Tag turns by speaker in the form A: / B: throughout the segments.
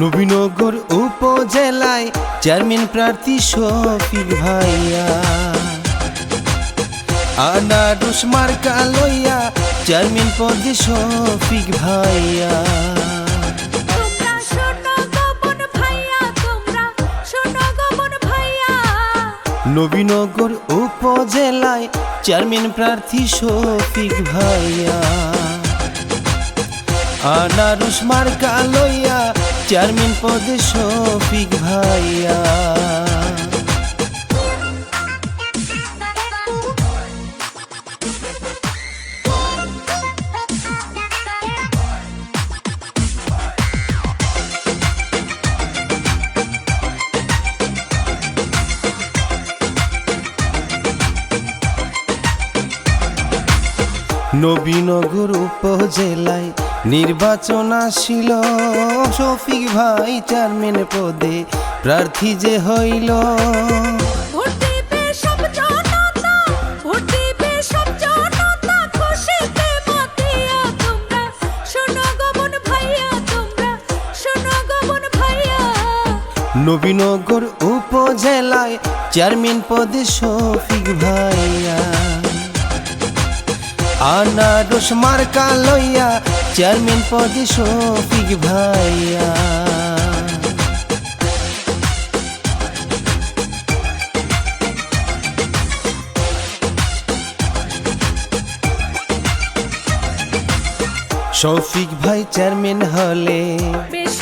A: নবীনগর উপজেলায় চেয়ারম্যান প্রার্থী শফিক ভাইয়া। আনারস মার্কা লইয়া চেয়ারম্যান পদে শফিক ভাইয়া। নবীনগর উপজেলায় চেয়ারম্যান প্রার্থী শফিক ভাইয়া। আনারস মার্কা লইয়া চেয়ারম্যান পদে শফিক ভাইয়া। নবীনগর উপজেলায় নির্বাচন আসিল শফিক ভাই চেয়ারম্যান পদে প্রার্থী যে হইল। নবীনগর উপজেলায় চেয়ারম্যান পদে শফিক ভাইয়া। আনারস মার্কা লইয়া চেয়ারম্যান পদে শফিক ভাইয়া শফিক ভাই চেয়ারম্যান হলে
B: বেশ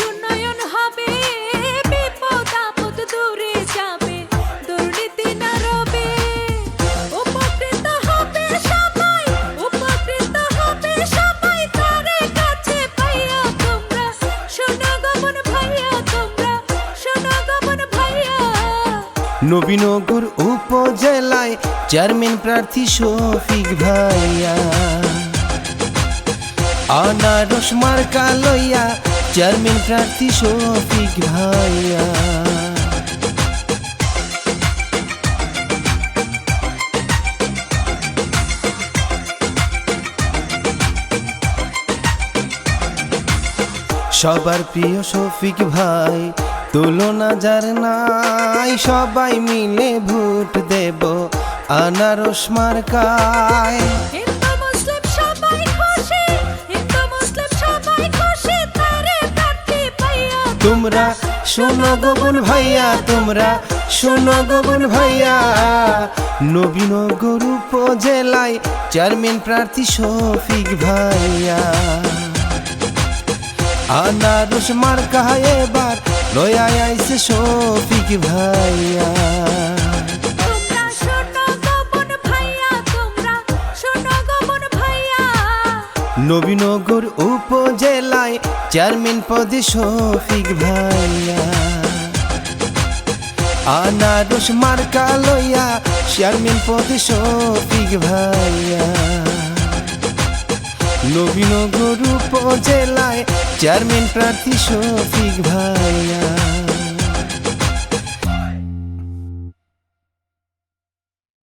A: নবীনগর উপজেলায় চেয়ারম্যান প্রার্থী শফিক ভাইয়া। আনারস মার্কা লইয়া চেয়ারম্যান প্রার্থী শফিক ভাইয়া। সবার প্রিয় শফিক ভাই তুলনা যার নাই সবাই মিলে ভোট দেব আনারস মার্কায়। তোমরা। শোনো গোপন ভাইয়া তোমরা শোনো গোপন ভাইয়া। নবীনগর উপজেলায় চেয়ারম্যান প্রার্থী শফিক ভাইয়া। আনারস মার্কা এবার লয়া আইছে শফিক
B: ভাইয়া।
A: নবীনগর উপজেলায় চেয়ারম্যান পদে শফিক ভাইয়া। আনারস মার্কা লইয়া চেয়ারম্যান পদে শফিক ভাইয়া। নবীনগর উপজেলায় চেয়ারম্যান প্রার্থী শফিক ভাইয়া।